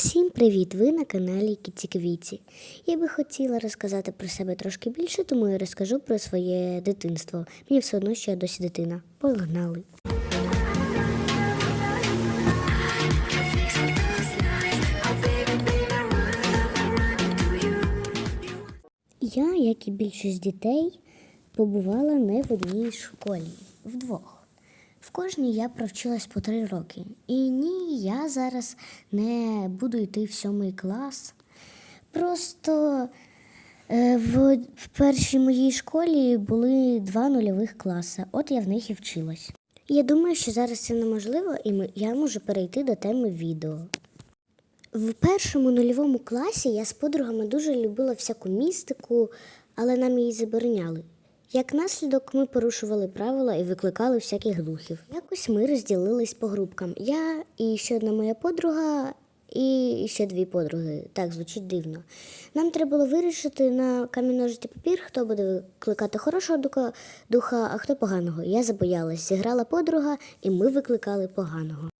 Всім привіт! Ви на каналі Кіці Квіці. Я би хотіла розказати про себе трошки більше, тому я розкажу про своє дитинство. Мені все одно, що я досі дитина. Погнали! Я, як і більшість дітей, побувала не в одній школі, вдвох. В кожній я провчилась по три роки. І ні, я зараз не буду йти в сьомий клас. Просто е, в, в першій моїй школі були два нульових класи, от я в них і вчилась. Я думаю, що зараз це неможливо, і я можу перейти до теми відео. В першому нульовому класі я з подругами дуже любила всяку містику, але нам її забороняли. Як наслідок, ми порушували правила і викликали всяких духів. Якось ми розділились по групкам. Я і ще одна моя подруга, і ще дві подруги. Так звучить дивно. Нам треба було вирішити на камінь папір, хто буде викликати хорошого духа, духа, а хто поганого. Я забоялась. Зіграла подруга, і ми викликали поганого.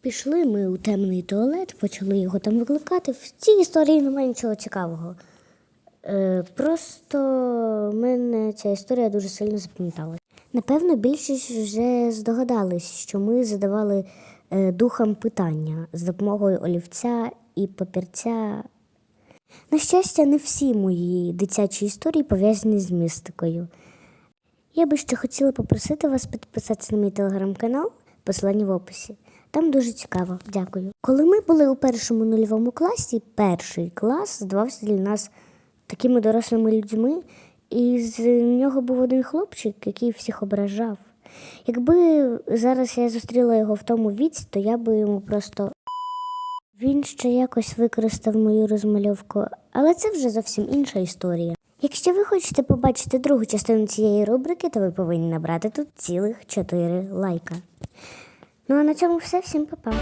Пішли ми у темний туалет, почали його там викликати. В цій історії немає нічого цікавого. Е, просто мене ця історія дуже сильно запам'яталася. Напевно, більшість вже здогадались, що ми задавали е, духам питання з допомогою олівця і папірця. На щастя, не всі мої дитячі історії пов'язані з містикою. Я би ще хотіла попросити вас підписатися на мій телеграм-канал, посилання в описі. Там дуже цікаво, дякую. Коли ми були у першому нульовому класі, перший клас здавався для нас такими дорослими людьми, і з нього був один хлопчик, який всіх ображав. Якби зараз я зустріла його в тому віці, то я би йому просто. Він ще якось використав мою розмальовку, але це вже зовсім інша історія. Якщо ви хочете побачити другу частину цієї рубрики, то ви повинні набрати тут цілих 4 лайка. Ну а на цьому все. Всім па-па.